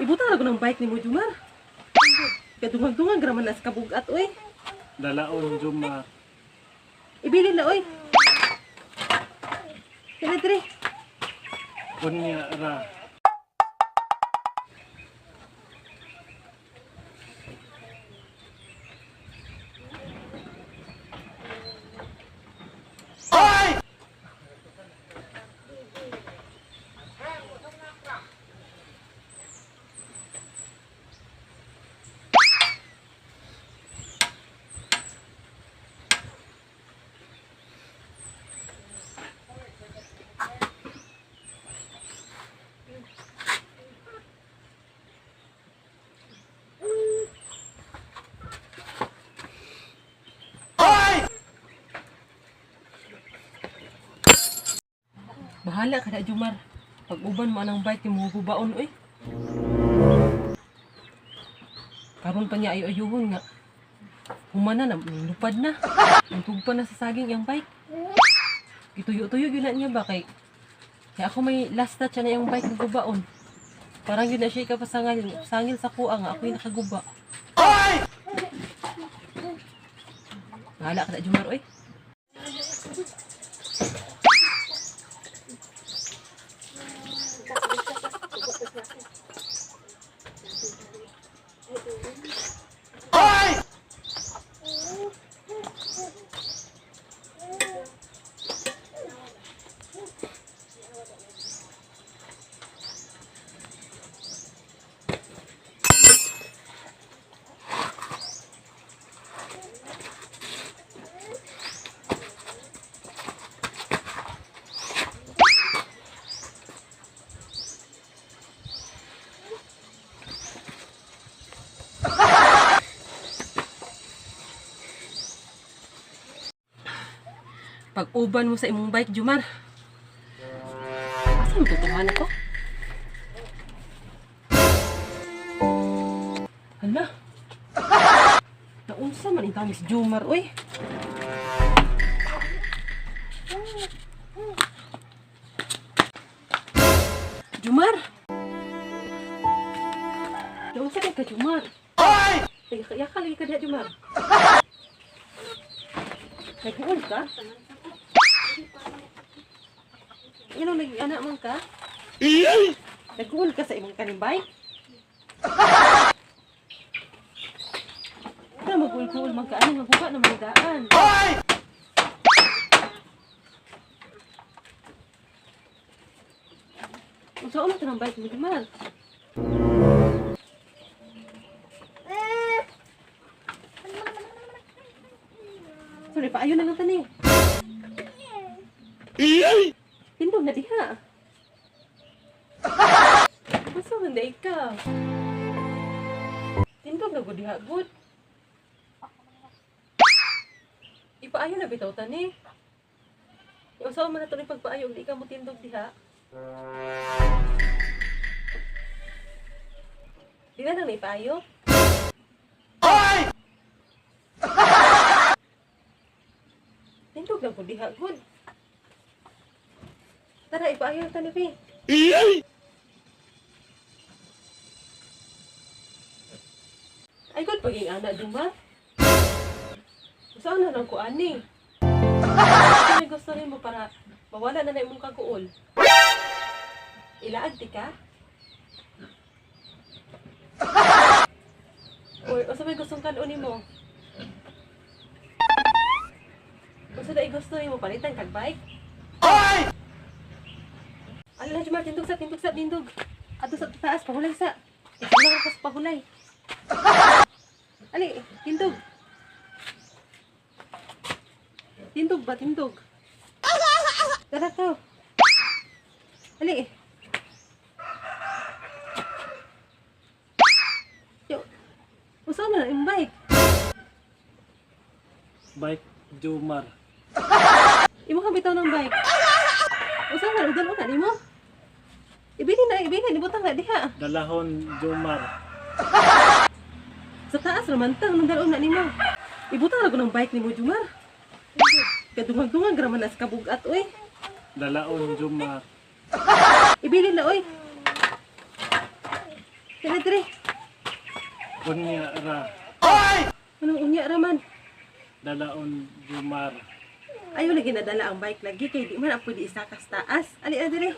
Ibutang ako ng bike ni mo, Jumar. Kadungag-dungag raman na sa kabugat, oy. Dalaon Jumar. Ibili na, oy. Tre. Kunya ra. Bahala ka na, Jumar. Pag uban mo anang bike, mo hubaon, oy. Karon pa niya ayo-ayuhon nga. Humana na, lupad na. Antug pa na sa saging yung bike. Gituyo-tuyo yun na niya ba kay kaya ako may last touch na yung bike ng gubaon. Parang yun na siya ikapasangil sangil sa kuha nga ako nakaguba. Bahala ka na, Jumar, oy. Pag uban mo sa imong bike, Jumar. Mo tutuhan ako? Hala. Naunsa man itaw ni Jumar, oy. Jumar! Naunsa man ka, Jumar? Oy! Yaka lagi ka diha, Jumar. Nag-uul ka? Ano lagi anak man ka? Nag-uul ka sa imong kanimbay? Ano mag-uul-uul man ka? Ano maguba na mga daan? Ang saan ka ng bike mo, Jamal? Sorry, paayo na lang tani. Tindog na diha. Masa man da ikaw? Tindog na diha gud. Ipaayo na bitaw tani. Usaw man na to ni pagpaayo di ka mo tindog diha. Di na lang na ipaayo. Tindog na gud diha gud. Tara, ipaayo na tani, Pi. Ay, good paging anak, Juma. Saan na lang ko, ani? Ano gusto rin mo para mawala na na imong kaguol? Ilaag, di ka? Or, o sa may gustong kanunin mo? O sa gusto rin mo palitan kag bike? Ano na, Jumar, tindog sa, tindog sa, tindog. Ato sa taas, pahulay sa. Ikaw ako sa pahulay. Ali, tindog. Tindog ba, tindog? Tara ka. Ali. Yo, usaw na yung bike. Bike Jumar. Imo ka bitaw ng bike. Usaw na, udal mo na, mo. Ibili na, ibili na, libutang na diha. Dalahon Jumar. Sa taas naman tang nang dalon na nimo. Ibutang ako ng bike nimo, Jumar. Kadungag-dungag raman na sa kabugat, oy. Dalaon Jumar. Ibili na, oy. Tara, dire. Unya ra. Anong unya raman? Dalaon Jomar. Ayaw lagi nadala ang bike lagi kay di man ang pwede isakas taas. Ali na dire.